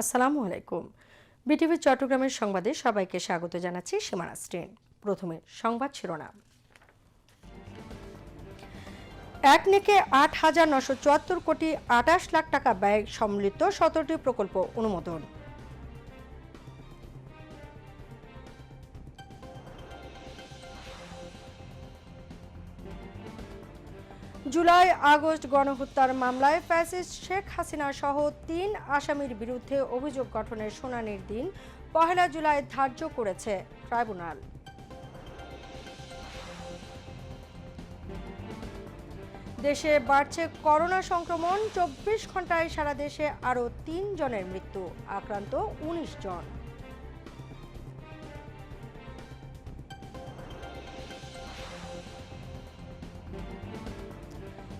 আসসালামু আলাইকুম। বিটিভি চট্টগ্রামের সংবাদে সবাইকে স্বাগত জানাচ্ছি সীমানা স্ট্রেন প্রথমে সংবাদ শিরোনাম। এক নেকে আট হাজার নশো চুয়াত্তর কোটি আটাশ লাখ টাকা ব্যয় সম্মিলিত সতেরোটি প্রকল্প অনুমোদন। জুলাই, আগস্ট গণহত্যার মামলায় ফ্যাসিস্ট শেখ হাসিনা সহ তিন আসামির বিরুদ্ধে অভিযোগ গঠনের শুনানির দিন পহেলা জুলাই ধার্য করেছে ট্রাইব্যুনাল। দেশে বাড়ছে করোনা সংক্রমণ, চব্বিশ ঘন্টায় সারা দেশে আরও তিন জনের মৃত্যু, আক্রান্ত উনিশ জন।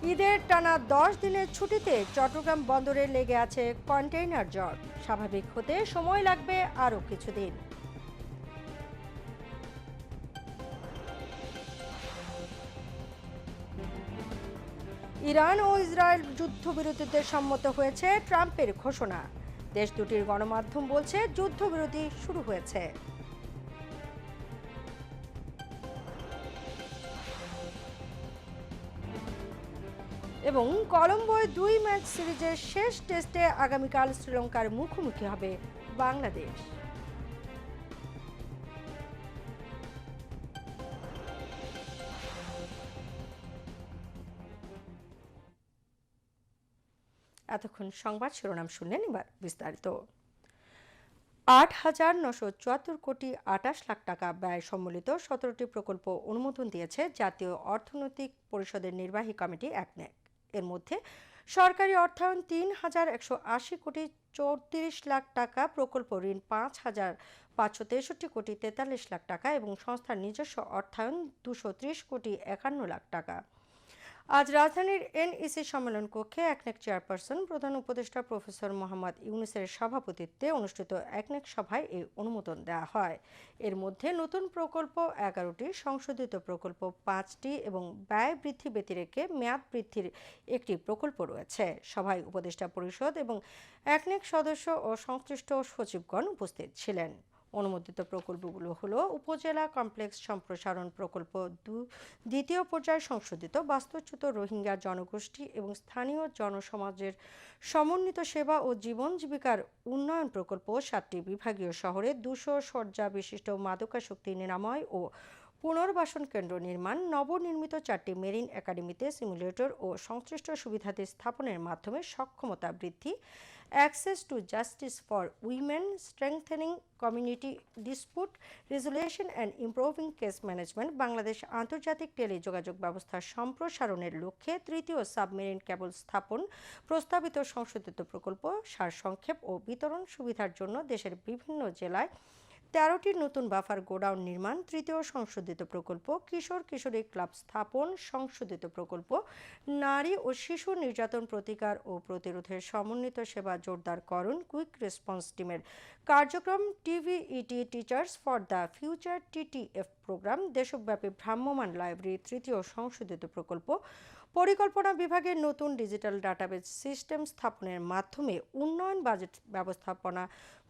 ঈদের টানা দশ দিনের ছুটিতে চট্টগ্রাম বন্দরে লেগে আছে কন্টেইনার জট স্বাভাবিক হতে সময় লাগবে আরও কিছুদিন। ইরান ও ইসরায়েল যুদ্ধবিরতিতে সম্মত হয়েছে ট্রাম্পের ঘোষণা। দেশ দুটির গণমাধ্যম বলছে, যুদ্ধবিরতি শুরু হয়েছে। এবং কলম্বোয় দুই ম্যাচ সিরিজের শেষ টেস্টে আগামীকাল শ্রীলঙ্কার মুখোমুখি হবে বাংলাদেশ। এতক্ষণ সংবাদ শিরোনাম শুনলেন, এবার বিস্তারিত। আট হাজার নশো চুয়াত্তর কোটি আটাশ লাখ টাকা ব্যয় সম্বলিত সতেরোটি প্রকল্প অনুমোদন দিয়েছে জাতীয় অর্থনৈতিক পরিষদের নির্বাহী কমিটি একনেক এর মধ্যে সরকারি অর্থায়ন তিন হাজার একশো আশি কোটি চৌত্রিশ লাখ টাকা, প্রকল্প ঋণ পাঁচ হাজার পাঁচশো তেষট্টি কোটি তেতাল্লিশ লাখ টাকা এবং সংস্থার নিজস্ব অর্থায়ন দুশো ত্রিশ কোটি একান্ন লাখ টাকা। আজ রাজধানীর এনইসি সম্মেলন কক্ষে একনেক চেয়ারপারসন, প্রধান উপদেষ্টা প্রফেসর মোহাম্মদ ইউনুসের সভাপতিত্বে অনুষ্ঠিত একনেক সভায় এই অনুমোদন দেওয়া হয়। এর মধ্যে নতুন প্রকল্প এগারোটি, সংশোধিত প্রকল্প পাঁচটি এবং ব্যয় বৃদ্ধি ব্যতিরেকে মেয়াদ বৃদ্ধির একটি প্রকল্প রয়েছে। সভায় উপদেষ্টা পরিষদ এবং একনেক সদস্য ও সংশ্লিষ্ট সচিবগণ উপস্থিত ছিলেন। অনুমোদিত প্রকল্পগুলো হলো উপজেলা কমপ্লেক্স সম্প্রসারণ প্রকল্প দ্বিতীয় পর্যায়ে সংশোধিত বাস্তুচ্যুত রোহিঙ্গা জনগোষ্ঠী এবং স্থানীয় জনসমাজের সমন্বিত সেবা ও জীবন জীবিকার উন্নয়ন প্রকল্প সাতটি বিভাগীয় শহরে দুশো শয্যা বিশিষ্ট মাদকাশক্তি নিরাময় ও পুনর্বাসন কেন্দ্র নির্মাণ, নবনির্মিত চারটি মেরিন একাডেমিতে সিমুলেটর ও সংশ্লিষ্ট সুবিধাদি স্থাপনের মাধ্যমে সক্ষমতা বৃদ্ধি access to justice for women strengthening community dispute resolution and improving case management Bangladesh আন্তর্জাতিক টেলিযোগাযোগ ব্যবস্থা সম্প্রসারণের লক্ষ্যে তৃতীয় সাবমেরিন কেবল স্থাপন প্রস্তাবিত সংশোধিত প্রকল্প সারসংক্ষেপ ও বিতরণ সুবিধার জন্য দেশের বিভিন্ন জেলায় তেরোটি নতুন বাফার গোডাউন নির্মাণ, তৃতীয় সংশোধিত প্রকল্প, কিশোর কিশোরী ক্লাব স্থাপন, সংশোধিত প্রকল্প, নারী ও শিশু নির্যাতন প্রতিকার ও প্রতিরোধের সমন্বিত সেবা জোরদারকরণ কুইক রেসপন্স টিমের। কার্যক্রম TVET teachers for the future TTF program, দেশব্যাপী ভ্রাম্যমান লাইব্রেরি, তৃতীয় সংশোধিত প্রকল্প পরিকল্পনা বিভাগের নতুন ডিজিটাল ডাটাবেজ সিস্টেম স্থাপনের মাধ্যমে উন্নয়ন বাজেট ব্যবস্থাপনা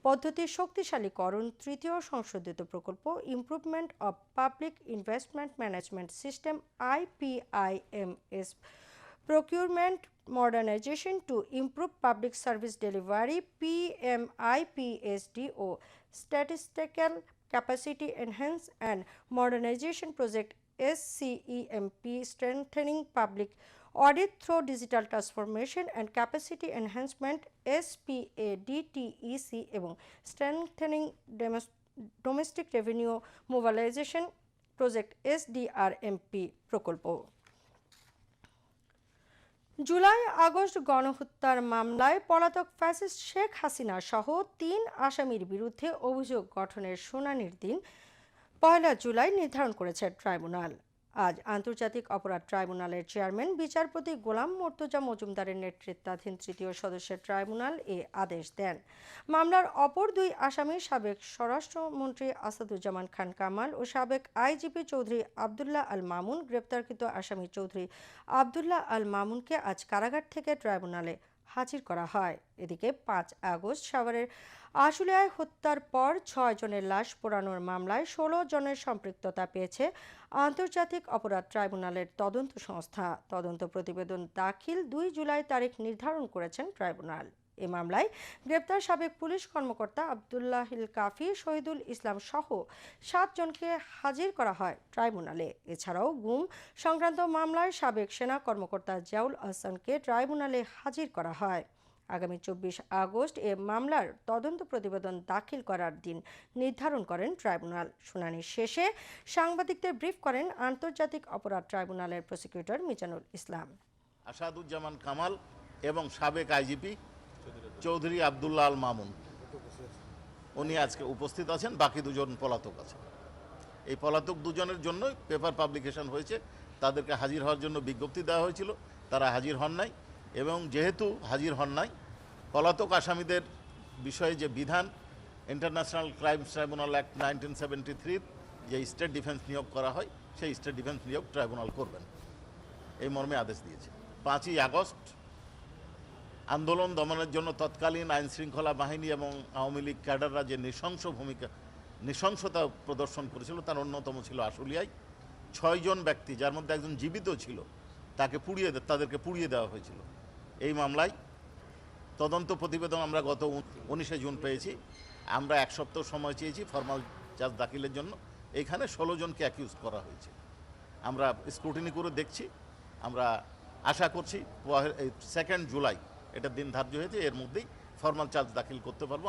পদ্ধতির শক্তিশালীকরণ, তৃতীয় সংশোধিত প্রকল্প improvement of public investment management system IPIMS procurement modernization to improve public service delivery PMIPSD ও statistical capacity enhance and modernization project SCEMP strengthening public audit through digital transformation and capacity enhancement SPADTEC এবং strengthening domestic revenue mobilization project SDRMP প্রকল্প July August গণহত্যার মামলায় পলাতক fascist Sheikh Hasina সহ তিন আসামির বিরুদ্ধে অভিযোগ গঠনের শুনানির দিন পয়লা জুলাই নির্ধারণ করেছে ট্রাইব্যুনাল। আজ আন্তর্জাতিক অপরাধ ট্রাইব্যুনালের চেয়ারম্যান, বিচারপতি গোলাম মর্তুজা মজুমদারের নেতৃত্বাধীন তৃতীয় সদস্যের ট্রাইব্যুনাল এ আদেশ দেন। মামলার অপর দুই আসামি সাবেক স্বরাষ্ট্রমন্ত্রী আসাদুজ্জামান খান কামাল ও সাবেক আইজিপি চৌধুরী আবদুল্লাহ আল মামুন গ্রেপ্তারকৃত আসামি চৌধুরী আবদুল্লাহ আল মামুনকে আজ কারাগার থেকে ট্রাইব্যুনালে হাজির করা হয়। এদিকে পাঁচ আগস্ট সাভারের আশুলিয়ায় হত্যার পর ছয় জনের লাশ পোড়ানোর মামলায় ষোলো জনের সম্পৃক্ততা পেয়েছে আন্তর্জাতিক অপরাধ ট্রাইব্যুনালের তদন্ত সংস্থা। তদন্ত প্রতিবেদন দাখিল দুই জুলাই তারিখ নির্ধারণ করেছেন ট্রাইব্যুনাল। এ মামলায় গ্রেপ্তার সাবেক পুলিশ কর্মকর্তা আবদুল্লাহিল কাফি, শহীদুল ইসলাম সহ সাতজনকে হাজির করা হয় ট্রাইব্যুনালে। এছাড়াও গুম সংক্রান্ত মামলায় সাবেক সেনা কর্মকর্তা জিয়াউল আহসানকে ট্রাইব্যুনালে হাজির করা হয়। আগামী চব্বিশ আগস্ট এ মামলার তদন্ত প্রতিবেদন দাখিল করার দিন নির্ধারণ করেন ট্রাইব্যুনাল। শুনানি শেষে সাংবাদিকদের ব্রিফ করেন আন্তর্জাতিক অপরাধ ট্রাইব্যুনালের প্রসিকিউটর মিজানুল ইসলাম। আসাদুজ্জামান কামাল এবং সাবেক আইজিপি চৌধুরী আবদুল্লাহ আল মামুন। উনি আজকে উপস্থিত আছেন, বাকি দুজন পলাতক আছেন। এই পলাতক দুজনের জন্যই পেপার পাবলিকেশন হয়েছে। তাদেরকে হাজির হওয়ার জন্য বিজ্ঞপ্তি দেওয়া হয়েছিল। তারা হাজির হন নাই। এবং যেহেতু হাজির হন নাই, পলাতক আসামিদের বিষয়ে যে বিধান International Crimes Tribunal Act nineteen seventy থ্রির যে স্টেট ডিফেন্স নিয়োগ করা হয়, সেই স্টেট ডিফেন্স নিয়োগ ট্রাইব্যুনাল করবেন। এই মর্মে আদেশ দিয়েছে। পাঁচই আগস্ট, আন্দোলন দমনের জন্য তৎকালীন আইন শৃঙ্খলা বাহিনী এবং আওয়ামী লীগ ক্যাডাররা যে নৃশংস ভূমিকা, নৃশংসতা প্রদর্শন করেছিল, তার অন্যতম ছিল আশুলিয়ায়। ছয়জন ব্যক্তি, যার মধ্যে একজন জীবিত ছিল, তাকে পুড়িয়ে তাদেরকে পুড়িয়ে দেওয়া হয়েছিল। এই মামলায় তদন্ত প্রতিবেদন আমরা গত উনিশে জুন পেয়েছি। আমরা এক সপ্তাহ সময় চেয়েছি ফর্মাল চার্জ দাখিলের জন্য। এখানে ষোলো জনকে অ্যাকিউজ করা হয়েছে। আমরা স্ক্রুটিনি করে দেখছি। আমরা আশা করছি সেকেন্ড জুলাই এটা দিন ধার্য হয়েছে। এর মধ্যেই ফর্মাল চার্জ দাখিল করতে পারব।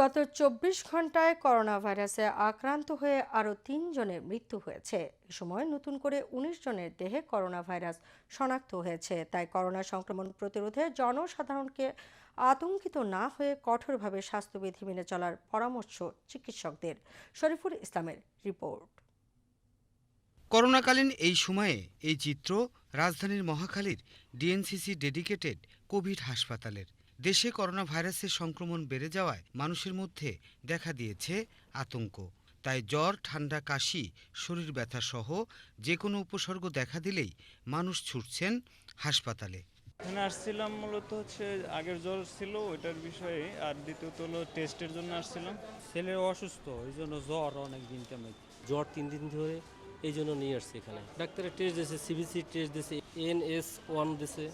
গত চব্বিশ ঘন্টায় করোনা ভাইরাসে আক্রান্ত হয়ে আরও তিনজনের মৃত্যু হয়েছে। এ সময় নতুন করে উনিশ জনের দেহে করোনা ভাইরাস শনাক্ত হয়েছে। তাই করোনা সংক্রমণ প্রতিরোধে জনসাধারণকে আতঙ্কিত না হয়ে কঠোরভাবে স্বাস্থ্যবিধি মেনে চলার পরামর্শ চিকিৎসকদের। শরীফুল ইসলামের রিপোর্ট। করোনাকালীন এই সময়ে এই চিত্র রাজধানীর মহাখালীর ডিএনসিসি ডেডিকেটেড কোভিড হাসপাতালের। দেশে করোনা ভাইরাসের সংক্রমণ বেড়ে যাওয়ায় মানুষের মধ্যে দেখা দিয়েছে আতঙ্ক। তাই জ্বর ঠান্ডা কাশি শরীর ব্যথা সহ যে কোনো উপসর্গ দেখা দিলেই মানুষ ছুটছেন হাসপাতালে। এখানে আসছিলাম মূলত হচ্ছে আগের জ্বর ছিল ওইটার বিষয়ে আর দ্বিতীয়ত হলো টেস্টের জন্য আসছিলাম। ছেলে অসুস্থ এই জন্য জ্বর অনেক দিন কেমন জ্বর তিন দিন ধরে এই জন্য নিয়ে আসছে এখানে। ডাক্তারের টেস্ট দিয়েছে সিবিসি টেস্ট দিয়েছে এন এস ওয়ান দিয়েছে।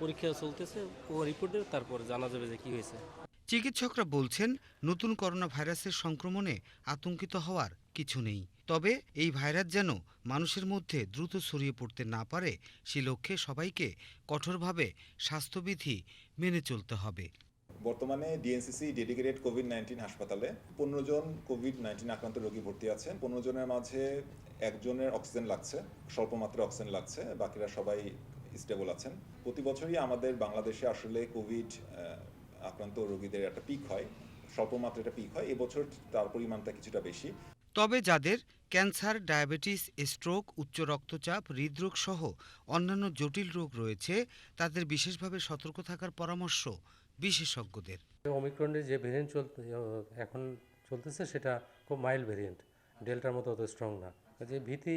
পরীক্ষা চলতেছে ও রিপোর্ট দেবে তারপর জানা যাবে যে কি হয়েছে। চিকিৎসকরা বলছেন নতুন করোনা ভাইরাসের সংক্রমণে আতঙ্কিত হওয়ার কিছু নেই। তবে এই ভাইরাস যেন মানুষের মধ্যে দ্রুত ছড়িয়ে পড়তে না পারে সে লক্ষ্যে সবাইকে কঠোরভাবে স্বাস্থ্যবিধি মেনে চলতে হবে। বর্তমানে ডিএনসিসি ডেডিকেটেড কোভিড নাইন্টিন হাসপাতালে পনেরো জন কোভিড নাইন্টিন আক্রান্ত রোগী ভর্তি আছেন। পনেরো জনের মাঝে একজনের অক্সিজেন লাগছে স্বল্প মাত্রায় অক্সিজেন লাগছে বাকিরা সবাই স্টেবল আছেন। প্রতি বছরই আমাদের বাংলাদেশে আসলে কোভিড আক্রান্ত রোগীদের একটা পিক হয়। স্বল্প মাত্রায় একটা পিক হয়। এবছর তার পরিমাণটা কিছুটা বেশি। তবে যাদের ক্যান্সার ডায়াবেটিস স্ট্রোক উচ্চ রক্তচাপ হৃদরোগ সহ অন্যান্য জটিল রোগ রয়েছে তাদের বিশেষভাবে সতর্ক থাকার পরামর্শ বিশেষজ্ঞদের। ওমিক্রনের যে ভেরিয়েন্ট চলতে এখন চলতেছে সেটা খুব মাইল্ড ভেরিয়েন্ট ডেল্টার মতো অত স্ট্রং না। যে ভীতি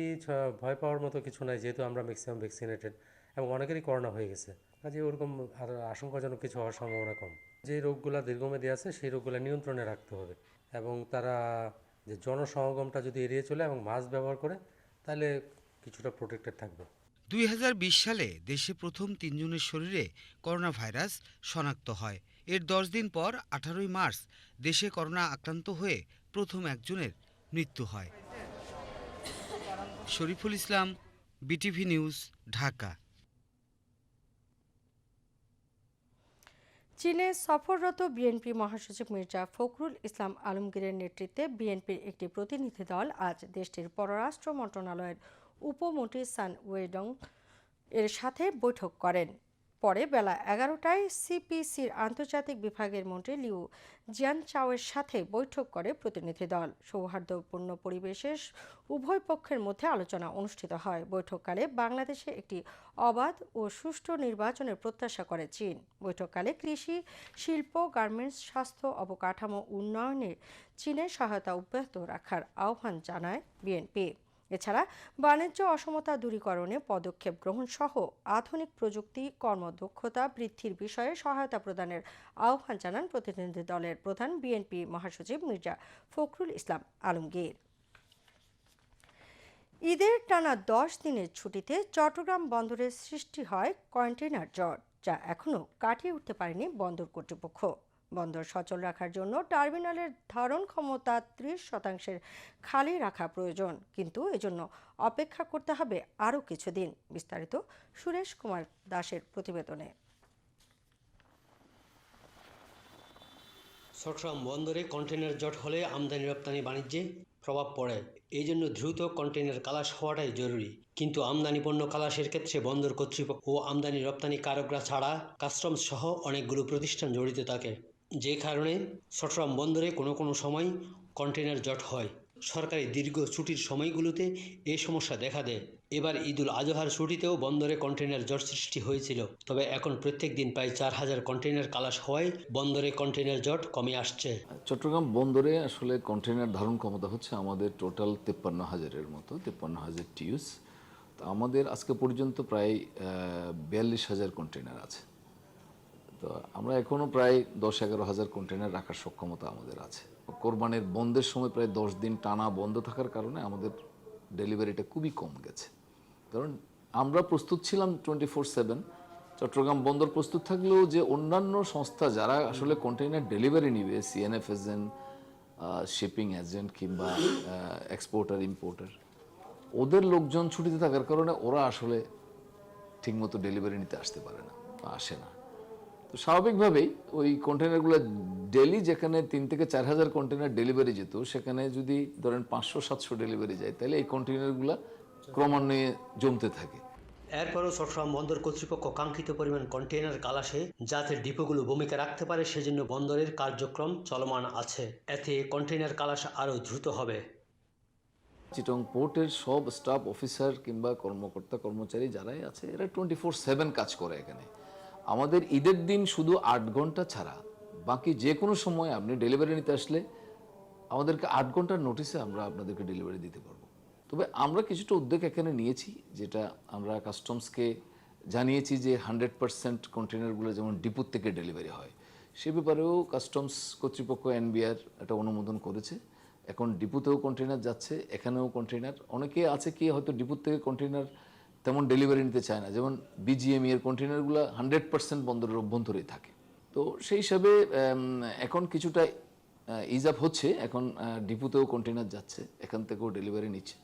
ভয় পাওয়ার মতো কিছু নাই যেহেতু আমরা ম্যাক্সিমাম ভ্যাকসিনেটেড এবং অনেকেরই করোনা হয়ে গেছে। কাজে ওরকম আর আশঙ্কাজনক কিছু হওয়ার সম্ভাবনা কম। যে রোগগুলা দীর্ঘমেয়াদী আছে, সেই রোগগুলো নিয়ন্ত্রণে রাখতে হবে এবং তারা যে জনসমাগমটা যদি এড়িয়ে চলে এবং মাস্ক ব্যবহার করে, তাহলে কিছুটা প্রোটেক্টেড থাকবে। দুই হাজার বিশ সালে দেশে প্রথম তিনজনের শরীরে করোনা ভাইরাস শনাক্ত হয়। এর দশ দিন পর আঠারোই মার্চ দেশে করোনা আক্রান্ত হয়ে প্রথম একজনের মৃত্যু হয়। Shariful Islam, BTV news, Dhaka. চীনে সফররত বিএনপি মহাসচিব মির্জা ফখরুল ইসলাম আলমগীরের নেতৃত্বে বিএনপির একটি প্রতিনিধি দল আজ দেশটির পররাষ্ট্র মন্ত্রণালয়ের উপমন্ত্রী সান ওয়েডং এর সাথে বৈঠক করেন। পরে বেলা এগারোটায় সিপিসির আন্তর্জাতিক বিভাগের মন্ত্রী লিউ জিয়ানচাওয়ের সাথে বৈঠক করে প্রতিনিধি দল। সৌহার্দ্যপূর্ণ পরিবেশে উভয় পক্ষের মধ্যে আলোচনা অনুষ্ঠিত হয়। বৈঠককালে বাংলাদেশে একটি অবাধ ও সুষ্ঠু নির্বাচনের প্রত্যাশা করে চীন। বৈঠককালে কৃষি, শিল্প, গার্মেন্টস, স্বাস্থ্য, অবকাঠামো, উন্নয়নে চীনের সহায়তা অব্যাহত রাখার আহ্বান জানায় বিএনপি। এছাড়া বাণিজ্য অসমতা দূরীকরণে পদক্ষেপ গ্রহণ সহ আধুনিক প্রযুক্তি, কর্মদক্ষতা বৃদ্ধির বিষয়ে সহায়তা প্রদানের আহ্বান জানান প্রতিনিধি দলের প্রধান বিএনপি মহাসচিব মির্জা ফখরুল ইসলাম আলমগীর। ঈদের টানা দশ দিনের ছুটিতে চট্টগ্রাম বন্দরের সৃষ্টি হয় কন্টেইনার জট, যা এখনও কাটিয়ে উঠতে পারেনি বন্দর কর্তৃপক্ষ। বন্দর সচল রাখার জন্য টার্মিনালের ধারণ ক্ষমতা ত্রিশ শতাংশের খালি রাখা প্রয়োজন। কিন্তু এজন্য অপেক্ষা করতে হবে আরও কিছুদিন, বিস্তারিত সুরেশ কুমার দাসের প্রতিবেদনে। চট্টগ্রাম বন্দরে কন্টেইনার জট হলে আমদানি, রপ্তানি, বাণিজ্যে প্রভাব পড়ে। এই জন্য দ্রুত কন্টেইনার কালাস হওয়াটাই জরুরি। কিন্তু আমদানি পণ্য কালাসের ক্ষেত্রে বন্দর কর্তৃপক্ষ ও আমদানি রপ্তানি কারকরা ছাড়া কাস্টমস সহ অনেকগুলো প্রতিষ্ঠান জড়িত থাকে। যে কারণে চট্টগ্রাম বন্দরে কোনো কোনো সময় কন্টেনার জট হয়। সরকারি দীর্ঘ ছুটির সময়গুলোতে এই সমস্যা দেখা দেয়। এবার ঈদুল আজহার ছুটিতেও বন্দরে কন্টেনার জট সৃষ্টি হয়েছিল। তবে এখন প্রত্যেক দিন প্রায় চার হাজার কন্টেইনার কালাস হওয়ায় বন্দরে কন্টেনার জট কমে আসছে। চট্টগ্রাম বন্দরে আসলে কন্টেনার ধারণ ক্ষমতা হচ্ছে আমাদের টোটাল তেপ্পান্ন হাজারের মতো, তেপ্পান্ন হাজার টিউস। আমাদের আজকে পর্যন্ত প্রায় বিয়াল্লিশ হাজার কন্টেনার আছে। তো আমরা এখনও প্রায় দশ এগারো হাজার কন্টেনার রাখার সক্ষমতা আমাদের আছে। কোরবানের বন্ধের সময় প্রায় দশ দিন টানা বন্ধ থাকার কারণে আমাদের ডেলিভারিটা খুবই কম গেছে। কারণ আমরা প্রস্তুত ছিলাম টোয়েন্টি ফোর সেভেন চট্টগ্রাম বন্দর প্রস্তুত থাকলেও যে অন্যান্য সংস্থা যারা আসলে কন্টেইনার ডেলিভারি নিবে সিএনএফ এজেন্ট শিপিং এজেন্ট কিংবা এক্সপোর্টার ইম্পোর্টার ওদের লোকজন ছুটিতে থাকার কারণে ওরা আসলে ঠিকমতো ডেলিভারি নিতে আসতে পারে না আসে না। তো স্বাভাবিকভাবেই ওই কন্টেনারগুলো ডেলি যেখানে তিন থেকে চার হাজার কন্টেনার ডেলিভারি যেত সেখানে যদি ধরেন পাঁচশো সাতশো ডেলিভারি যায় তাহলে এই কন্টেনারগুলো ক্রমান্বয়ে জমতে থাকে। এরপরও চট্টগ্রাম বন্দর কর্তৃপক্ষ কাঙ্ক্ষিত পরিমাণ কন্টেইনার কালাসে যাতে ডিপোগুলো ভূমিকা রাখতে পারে সেজন্য বন্দরের কার্যক্রম চলমান আছে। এতে কন্টেইনার কালাস আরও দ্রুত হবে। চিটং পোর্টের সব স্টাফ অফিসার কিংবা কর্মকর্তা কর্মচারী যারাই আছে এরা টোয়েন্টি ফোর সেভেন কাজ করে এখানে। আমাদের ঈদের দিন শুধু আট ঘণ্টা ছাড়া, বাকি যে কোনো সময় আপনি ডেলিভারি নিতে আসলে আমাদেরকে আট ঘণ্টার নোটিসে আমরা আপনাদেরকে ডেলিভারি দিতে পারব। তবে আমরা কিছুটা উদ্যোগ এখানে নিয়েছি, যেটা আমরা কাস্টমসকে জানিয়েছি যে হান্ড্রেড পার্সেন্ট কন্টেনারগুলো যেমন ডিপুর থেকে ডেলিভারি হয়। সে ব্যাপারেও কাস্টমস কর্তৃপক্ষ এনবিআর একটা অনুমোদন করেছে। এখন ডিপুতেও কন্টেনার যাচ্ছে, এখানেও কন্টেনার অনেকে আছে কি হয়তো ডিপুর থেকে কন্টেনার তেমন ডেলিভারি নিতে চায় না। যেমন বিজিএমই এর কন্টেনারগুলো হান্ড্রেড পার্সেন্ট বন্দরের অভ্যন্তরেই থাকে। তো সেই হিসাবে এখন কিছুটা ইজ আপ হচ্ছে। এখন ডিপুতেও কন্টেনার যাচ্ছে। এখান থেকেও ডেলিভারি নিচ্ছে।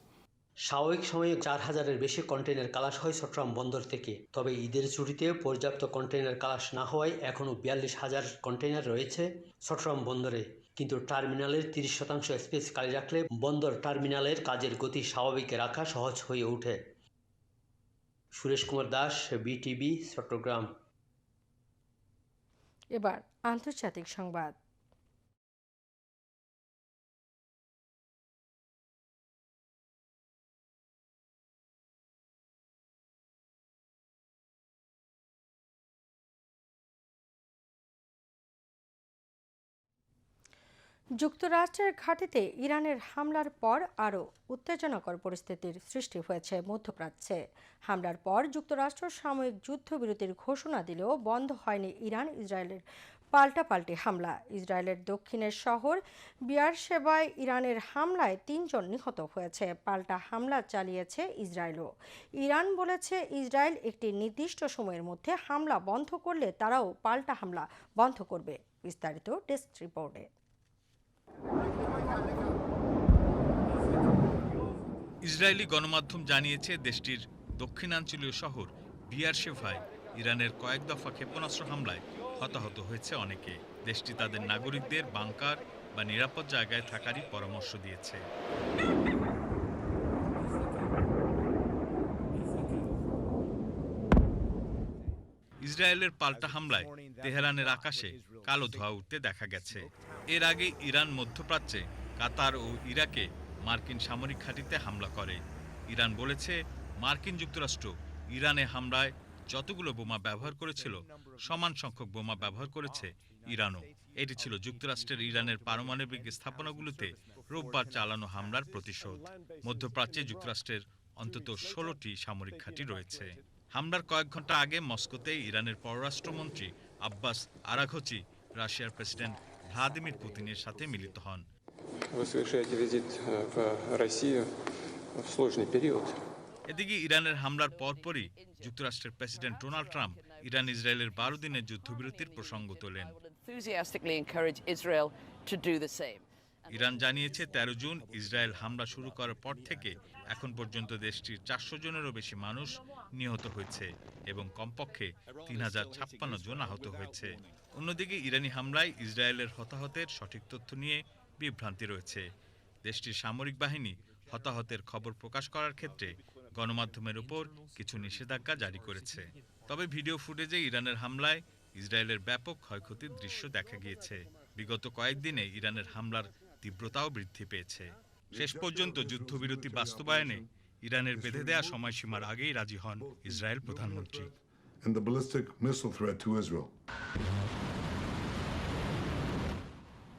স্বাভাবিক সময়ে চার হাজারের বেশি কন্টেইনার কালাস হয় চট্টগ্রাম বন্দর থেকে। তবে ঈদের ছুটিতে পর্যাপ্ত কন্টেনার কালাস না হওয়ায় এখনও বিয়াল্লিশ হাজার কন্টেইনার রয়েছে চট্টগ্রাম বন্দরে। কিন্তু টার্মিনালের তিরিশ শতাংশ স্পেস খালি রাখলে বন্দর টার্মিনালের কাজের গতি স্বাভাবিক রাখা সহজ হয়ে ওঠে। সুরেশ কুমার দাস বিটিভি চট্টগ্রাম। এবার আন্তর্জাতিক সংবাদ। যুক্তরাষ্ট্রের ঘাঁটিতে ইরানের হামলার পর আরও উত্তেজনাকর পরিস্থিতির সৃষ্টি হয়েছে মধ্যপ্রাচ্যে। হামলার পর যুক্তরাষ্ট্র সাময়িক যুদ্ধবিরতির ঘোষণা দিলেও বন্ধ হয়নি ইরান, ইসরায়েলের পাল্টাপাল্টি হামলা। ইসরায়েলের দক্ষিণের শহর বিয়ারশেবায় ইরানের হামলায় তিনজন নিহত হয়েছে। পাল্টা হামলা চালিয়েছে ইসরায়েলও। ইরান বলেছে ইসরায়েল একটি নির্দিষ্ট সময়ের মধ্যে হামলা বন্ধ করলে তারাও পাল্টা হামলা বন্ধ করবে। বিস্তারিত ডেস্ক রিপোর্টে। ইসরায়েলি গণমাধ্যম জানিয়েছে দেশটির দক্ষিণাঞ্চলীয় শহর বিয়ারশেভায় ইরানের কয়েক দফা ক্ষেপণাস্ত্র হামলায় হতাহত হয়েছে অনেকে। দেশটি তাদের নাগরিকদের বাংকার বা নিরাপদ জায়গায় থাকারই পরামর্শ দিয়েছে। ইসরায়েলের পাল্টা হামলায় তেহরানের আকাশে কালো ধোঁয়া উঠতে দেখা গেছে। এর আগে ইরান মধ্যপ্রাচ্যে, কাতার ও ইরাকে মার্কিন সামরিক ঘাঁটিতে হামলা করে। ইরান বলেছে, মার্কিন যুক্তরাষ্ট্র ইরানে হামলায় যতগুলো বোমা ব্যবহার করেছিল, সমান সংখ্যক বোমা ব্যবহার করেছে ইরানও। এটি ছিল যুক্তরাষ্ট্রের ইরানের পারমাণবিক স্থাপনাগুলোতে রোববার চালানো হামলার প্রতিশোধ। মধ্যপ্রাচ্যে যুক্তরাষ্ট্রের অন্তত ষোলোটি সামরিক ঘাঁটি রয়েছে। হামলার কয়েক ঘণ্টা আগে মস্কোতে ইরানের পররাষ্ট্রমন্ত্রী আব্বাস আরাঘচি, রাশিয়ার প্রেসিডেন্ট ভ্লাদিমির পুতিনের সাথে মিলিত হন। এদিকে ইরানের হামলার পরপরই যুক্তরাষ্ট্রের প্রেসিডেন্ট ডোনাল্ড ট্রাম্প ইরান ইসরায়েলের বারো দিনের যুদ্ধবিরতির প্রসঙ্গ তোলেন। ইরান জানিয়েছে, তেরো জুন ইসরায়েল হামলা শুরু করার পর থেকে এখন পর্যন্ত দেশটির চারশো জনেরও বেশি মানুষ নিহত হয়েছে এবং কমপক্ষে তিন হাজার ছাপ্পান্ন জন আহত হয়েছে। অন্যদিকে, ইরানি হামলায় ইসরায়েলের হতাহতের সঠিক তথ্য নিয়ে বিভ্রান্তি রয়েছে। দেশটির সামরিক বাহিনী হতাহতের খবর প্রকাশ করার ক্ষেত্রে গণমাধ্যমের উপর কিছু নিষেধাজ্ঞা জারি করেছে। তবে ভিডিও ফুটেজে ইরানের হামলায় ইসরায়েলের ব্যাপক ক্ষয়ক্ষতির দৃশ্য দেখা গিয়েছে। বিগত কয়েকদিনে ইরানের হামলার তীব্রতাও বৃদ্ধি পেয়েছে। শেষ পর্যন্ত যুদ্ধবিরতি বাস্তবায়নে ইরানের বেঁধে দেয়া সময়সীমার আগেই রাজি হন ইসরায়েল প্রধানমন্ত্রী.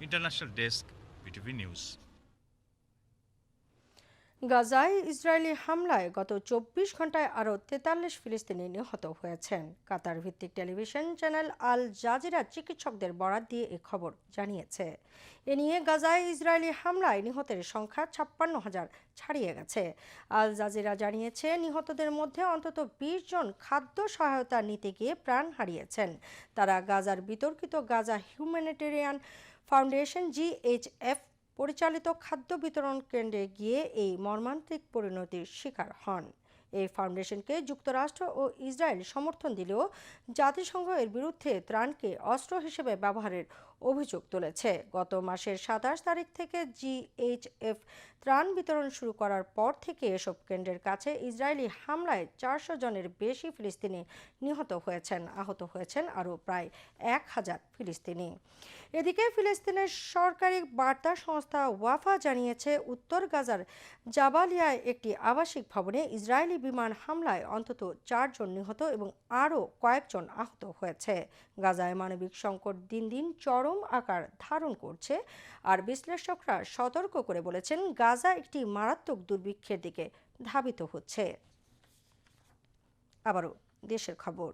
International desk BTV news. গাজায় ইসরায়েলি হামলায় গত চব্বিশ ঘন্টায় আরও তেতাল্লিশ ফিলিস্তিনি নিহত হয়েছেন। কাতার ভিত্তিক টেলিভিশন চ্যানেল আল জাজিরা চিকিৎসকদের বরাত দিয়ে এ খবর জানিয়েছে। এ নিয়ে গাজায় ইসরায়েলি হামলায় নিহতের সংখ্যা ছাপ্পান্ন হাজার ছাড়িয়ে গেছে। আল জাজিরা জানিয়েছে, নিহতদের মধ্যে অন্তত বিশ জন খাদ্য সহায়তা নিতে গিয়ে প্রাণ হারিয়েছেন। তারা গাজার বিতর্কিত গাজা হিউম্যানিটেরিয়ান ফাউন্ডেশন জিএইচএফ পরিচালিত খাদ্য বিতরণ কেন্দ্রে গিয়ে এই মর্মান্তিক পরিণতির শিকার হন। এই ফাউন্ডেশনকে যুক্তরাষ্ট্র ও ইসরায়েল সমর্থন দিলেও জাতিসংঘ এর বিরুদ্ধে ত্রাণকে অস্ত্র হিসেবে ব্যবহারের অভিযোগ তুলেছে। গত মাসের সাতাশ তারিখ থেকে জিএইচএফ ত্রাণ বিতরণ শুরু করার পর থেকে এসব কেন্দ্রের কাছে ইসরায়েলি হামলায় চারশো জনের বেশি ফিলিস্তিনি নিহত হয়েছেন, আহত হয়েছেন আরও প্রায় এক হাজার ফিলিস্তিনি। এদিকে ফিলিস্তিনের সরকারি বার্তা সংস্থা ওয়াফা জানিয়েছে, উত্তর গাজার জাবালিয়ায় একটি আবাসিক ভবনে ইসরায়েলি বিমান হামলায় অন্তত চারজন নিহত এবং আরও কয়েকজন আহত হয়েছে। গাজায় মানবিক সংকট দিন দিন চরম আকার ধারণ করছে। আর বিশ্লেষকরা সতর্ক করে বলেছেন, গাজা একটি মারাত্মক দুর্ভিক্ষের দিকে ধাবিত হচ্ছে। আবারও দেশের খবর।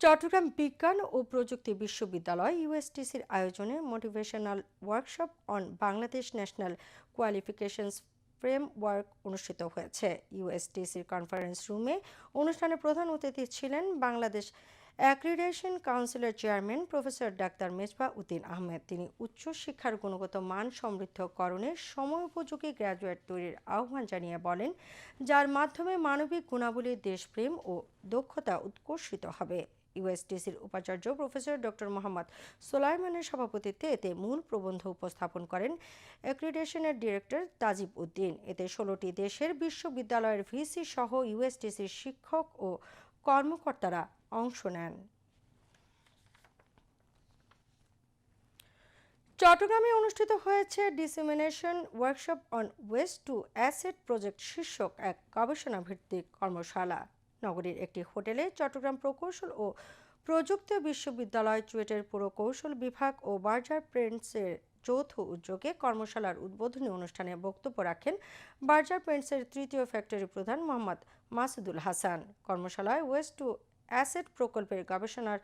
চট্টগ্রাম বিজ্ঞান ও প্রযুক্তি বিশ্ববিদ্যালয় ইউএসটিসির আয়োজনে motivational workshop on Bangladesh national qualifications framework অনুষ্ঠিত হয়েছে। ইউএসটিসির কনফারেন্স রুমে অনুষ্ঠানে প্রধান অতিথি ছিলেন বাংলাদেশ অ্যাক্রিডেশন কাউন্সিলের chairman professor doctor Mezba Uddin Ahmed তিনি উচ্চশিক্ষার গুণগত মান সমৃদ্ধকরণে সময়োপযোগী গ্র্যাজুয়েট তৈরির আহ্বান জানিয়ে বলেন, যার মাধ্যমে মানবিক গুণাবলী, দেশপ্রেম ও দক্ষতা উৎকর্ষিত হবে। ইউএসটিসির উপাচার্য প্রফেসর ডক্টর মোহাম্মদ সোলাইমানের সভাপতিত্বে এতে মূল প্রবন্ধ উপস্থাপন করেন অ্যাক্রিডেশনের ডিরেক্টর তাজিব উদ্দিন। এতে ষোলোটি দেশের বিশ্ববিদ্যালয়ের ভিসি সহ ইউএসটিসির শিক্ষক ও কর্মকর্তারা অংশ নেন। চট্টগ্রামে অনুষ্ঠিত হয়েছে dissemination workshop on waste to asset project শীর্ষক এক গবেষণা ভিত্তিক কর্মশালা। নগরীর একটি হোটেলে চট্টগ্রাম প্রকৌশল ও প্রযুক্তি বিশ্ববিদ্যালয় চুয়েটের পুরকৌশল বিভাগ ও বার্জার প্রিন্টসের যৌথ উদ্যোগে কর্মশালার উদ্বোধনী অনুষ্ঠানে বক্তব্য রাখেন বার্জার প্রিন্টসের তৃতীয় ফ্যাক্টরি প্রধান মোহাম্মদ মাসুদুল হাসান। কর্মশালায় ওয়েস্ট টু অ্যাসেট প্রকল্পের গবেষণার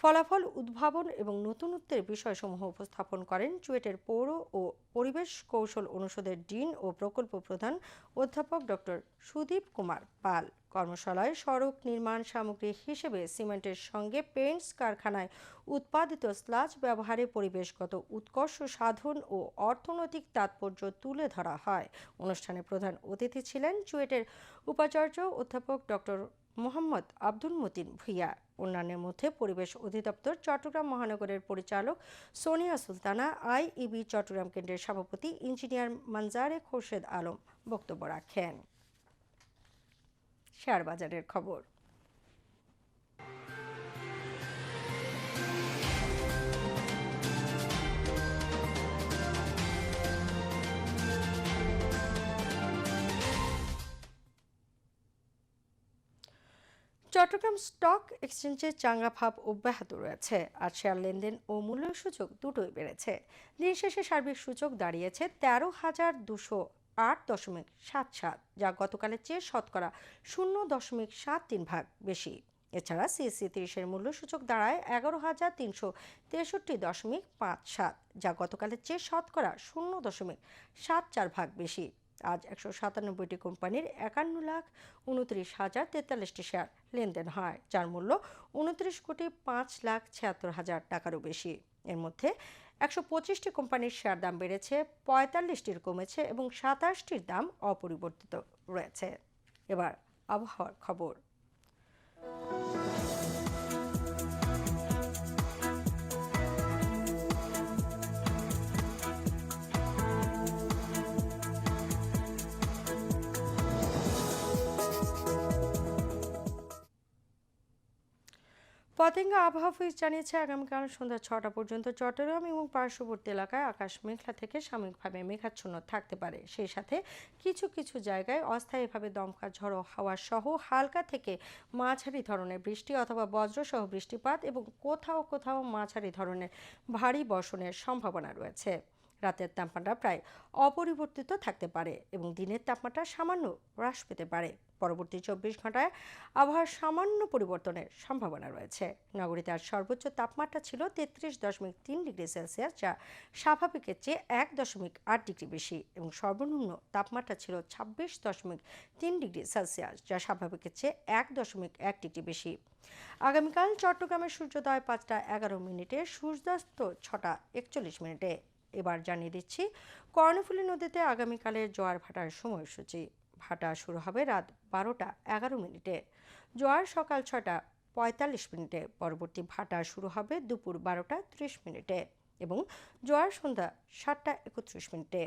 ফলাফল, উদ্ভাবন এবং নতুনত্বের বিষয়সমূহ উপস্থাপন করেন চুয়েটের পৌর ও পরিবেশ কৌশল অনুষদের ডিন ও প্রকল্প প্রধান অধ্যাপক ডক্টর সুদীপ কুমার পাল। কর্মশালায় সড়ক নির্মাণ সামগ্রী হিসেবে সিমেন্টের সঙ্গে পেন্টস কারখানায় উৎপাদিত স্লাজ ব্যবহারে পরিবেশগত উৎকর্ষ, সাধন ও অর্থনৈতিক তাৎপর্য তুলে ধরা হয়। অনুষ্ঠানে প্রধান অতিথি ছিলেন চুয়েটের উপাচার্য অধ্যাপক ডক্টর মোহাম্মদ আব্দুল মতিন ভুইয়া। অন্যান্যের মধ্যে পরিবেশ অধিদপ্তর চট্টগ্রাম মহানগরের পরিচালক সোনিয়া সুলতানা, আইইবি চট্টগ্রাম কেন্দ্রের সভাপতি ইঞ্জিনিয়ার মানজারে খোরশেদ আলম বক্তব্য রাখেন। শেয়ার বাজারের খবর। চট্টগ্রাম স্টক এক্সচেঞ্জে চাঙ্গা ভাব অব্যাহত রয়েছে। আর শেয়ার লেনদেন ও মূল্য সূচক দুটোই বেড়েছে। দিন শেষে সার্বিক সূচক দাঁড়িয়েছে তেরো হাজার দুশো আট দশমিক সাত সাত, যা গতকালের চেয়ে শতকরা শূন্য দশমিক সাত তিন ভাগ বেশি। এছাড়া সিএসসি তিরিশের মূল্য সূচক দাঁড়ায় এগারো হাজার তিনশো তেষট্টি দশমিক পাঁচ সাত, যা গতকালের চেয়ে শতকরা শূন্য দশমিক সাত চার ভাগ বেশি। আজ একশো সাতানব্বইটি কোম্পানির একান্ন লাখ উনত্রিশ হাজার তেতাল্লিশটি শেয়ার লেনদেন হয়, যার মূল্য উনত্রিশ কোটি পাঁচ লাখ ছিয়াত্তর হাজার টাকারও বেশি। এর মধ্যে একশো পঁচিশটি কোম্পানির শেয়ার দাম বেড়েছে, পঁয়তাল্লিশটির কমেছে এবং সাতাশটির দাম অপরিবর্তিত রয়েছে। এবার আবহাওয়ার খবর। পতেঙ্গা আবহাওয়া অফিস জানিয়েছে, আগামীকাল সন্ধ্যা ছটা পর্যন্ত চট্টগ্রাম এবং পার্শ্ববর্তী এলাকায় আকাশ মেঘলা থেকে সাময়িকভাবে মেঘাচ্ছন্ন থাকতে পারে। সেই সাথে কিছু কিছু জায়গায় অস্থায়ীভাবে দমকা ঝড়ো হাওয়া সহ হালকা থেকে মাঝারি ধরনের বৃষ্টি অথবা বজ্রসহ বৃষ্টিপাত এবং কোথাও কোথাও মাঝারি ধরনের ভারী বর্ষণের সম্ভাবনা রয়েছে। রাতের তাপমাত্রা প্রায় অপরিবর্তিত থাকতে পারে এবং দিনের তাপমাত্রা সামান্য হ্রাস পেতে পারে। পরবর্তী চব্বিশ ঘন্টায় আবহাওয়ার সামান্য পরিবর্তনের সম্ভাবনা রয়েছে। নগরীতে আজ সর্বোচ্চ তাপমাত্রা ছিল তেত্রিশ দশমিক তিন ডিগ্রি সেলসিয়াস, যা স্বাভাবিকের চেয়ে এক দশমিক আট ডিগ্রি বেশি এবং সর্বনিম্ন তাপমাত্রা ছিল ছাব্বিশ দশমিক তিন ডিগ্রি সেলসিয়াস, যা স্বাভাবিকের চেয়ে এক দশমিক এক ডিগ্রি বেশি। আগামীকাল চট্টগ্রামের সূর্যোদয় পাঁচটা এগারো মিনিটে, সূর্যাস্ত ছটা একচল্লিশ মিনিটে। এবার জানিয়ে দিচ্ছি, কর্ণফুলী নদীতে আগামীকালের জোয়ার ভাটার সময়সূচি। ভাটা শুরু হবে রাত বারোটা এগারো মিনিটে। জোয়ার সকাল ছটা পঁয়তাল্লিশ মিনিটে। পরবর্তী ভাটা শুরু হবে দুপুর বারোটা ত্রিশ মিনিটে এবং জোয়ার সন্ধ্যা সাতটা একত্রিশ মিনিটে।